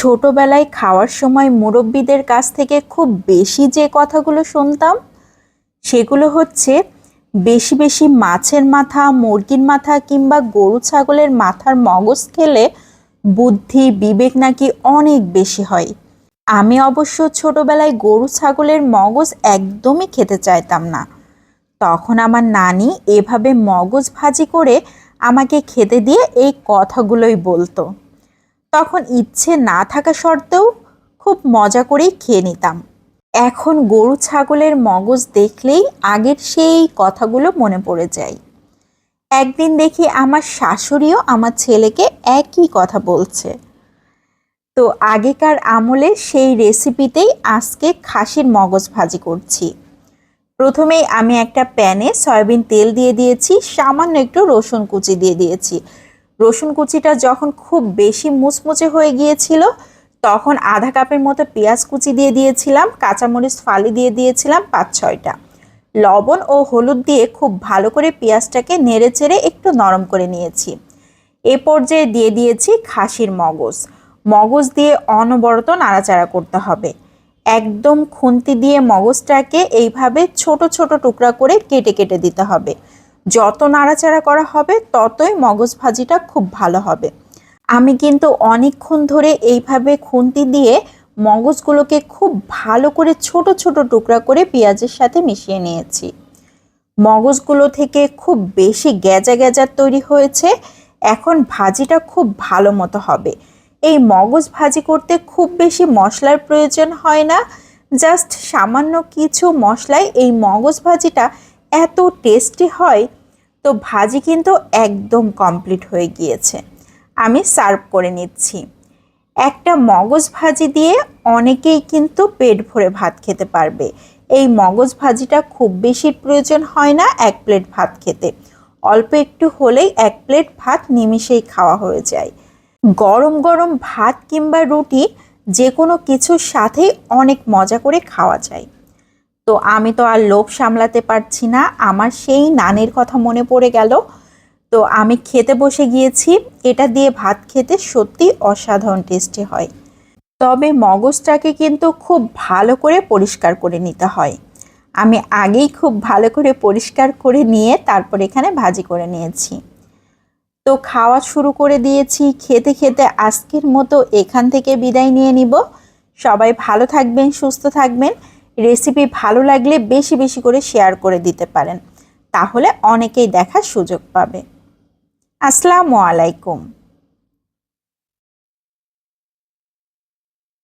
ছোটবেলায় খাওয়ার সময় মুরব্বীদের কাছ থেকে খুব বেশি যে কথাগুলো শুনতাম, সেগুলো হচ্ছে বেশি বেশি মাছের মাথা, মুরগির মাথা কিংবা গরু ছাগলের মাথার মগজ খেলে বুদ্ধি, বিবেক নাকি অনেক বেশি হয়। আমি অবশ্য ছোটবেলায় গরু ছাগলের মগজ একদমই খেতে চাইতাম না। তখন আমার নানি এভাবে মগজ ভাজি করে আমাকে খেতে দিয়ে এই কথাগুলোই বলতো। তখন ইচ্ছে না থাকা সত্ত্বেও খুব মজা করেই খেয়ে নিতাম। এখন গরু ছাগলের মগজ দেখলেই আগের সেই কথাগুলো মনে পড়ে যায়। একদিন দেখি আমার শাশুড়িও আমার ছেলেকে একই কথা বলছে। তো আগেকার আমলে সেই রেসিপিতেই আজকে খাসির মগজ ভাজি করছি। প্রথমেই আমি একটা প্যানে সয়াবিন তেল দিয়ে দিয়েছি, সামান্য একটু রসুন কুচি দিয়ে দিয়েছি। রসুন কুচিটা যখন খুব বেশি মুচমুচে হয়ে গিয়েছিল, তখন আধা কাপের মতো পেঁয়াজ কুচি দিয়ে দিয়েছিলাম, কাঁচামরিচ ফালি দিয়ে দিয়েছিলাম পাঁচ ছয়টা। লবণ ও হলুদ দিয়ে খুব ভালো করে পেঁয়াজটাকে নেড়ে চেড়ে একটু নরম করে নিয়েছি। এ পর্যায়ে দিয়ে দিয়েছি খাসির মগজ। মগজ দিয়ে অনবরত নাড়াচাড়া করতে হবে। একদম খুন্তি দিয়ে মগজটাকে এইভাবে ছোট ছোট টুকরা করে কেটে কেটে দিতে হবে। যত নাড়াচাড়া করা হবে, ততই মগজ ভাজিটা খুব ভালো হবে। আমি কিন্তু অনেকক্ষণ ধরে এইভাবে খুন্তি দিয়ে মগজগুলোকে খুব ভালো করে ছোট ছোট টুকরা করে পেঁয়াজের সাথে মিশিয়ে নিয়েছি। মগজগুলো থেকে খুব বেশি গ্যাজা গ্যাজার তৈরি হয়েছে। এখন ভাজিটা খুব ভালো মতো হবে। এই মগজ ভাজি করতে খুব বেশি মশলার প্রয়োজন হয় না। জাস্ট সামান্য কিছু মশলায় এই মগজ ভাজিটা এত টেস্টি হয় তো ভাজি কিন্তু একদম কমপ্লিট হয়ে গিয়েছে। আমি সার্ভ করে নিচ্ছি। একটা মগজ ভাজি দিয়ে অনেকেই কিন্তু পেট ভরে ভাত খেতে পারবে। এই মগজ ভাজিটা খুব বেশি প্রয়োজন হয় না এক প্লেট ভাত খেতে। অল্প একটু হলেই এক প্লেট ভাত নিমিষেই খাওয়া হয়ে যায়। গরম গরম ভাত কিংবা রুটি যে কোনো কিছুর সাথেই অনেক মজা করে খাওয়া যায়। তো আমি তো আর লোভ সামলাতে পারছি না। আমার সেই নানের কথা মনে পড়ে গেল। তো আমি খেতে বসে গিয়েছি। এটা দিয়ে ভাত খেতে সত্যি অসাধারণ টেস্টি হয়। তবে মগজটাকে কিন্তু খুব ভালো করে পরিষ্কার করে নিতে হয়। আমি আগেই খুব ভালো করে পরিষ্কার করে নিয়ে তারপর এখানে ভাজি করে নিয়েছি। তো খাওয়া শুরু করে দিয়েছি। খেতে খেতে আজকের মতো এখান থেকে বিদায় নিয়ে নিব। সবাই ভালো থাকবেন, সুস্থ থাকবেন। রেসিপি ভালো লাগলে বেশি বেশি করে শেয়ার করে দিতে পারেন। তাহলে অনেকেই দেখার সুযোগ পাবে। আসসালামু আলাইকুম।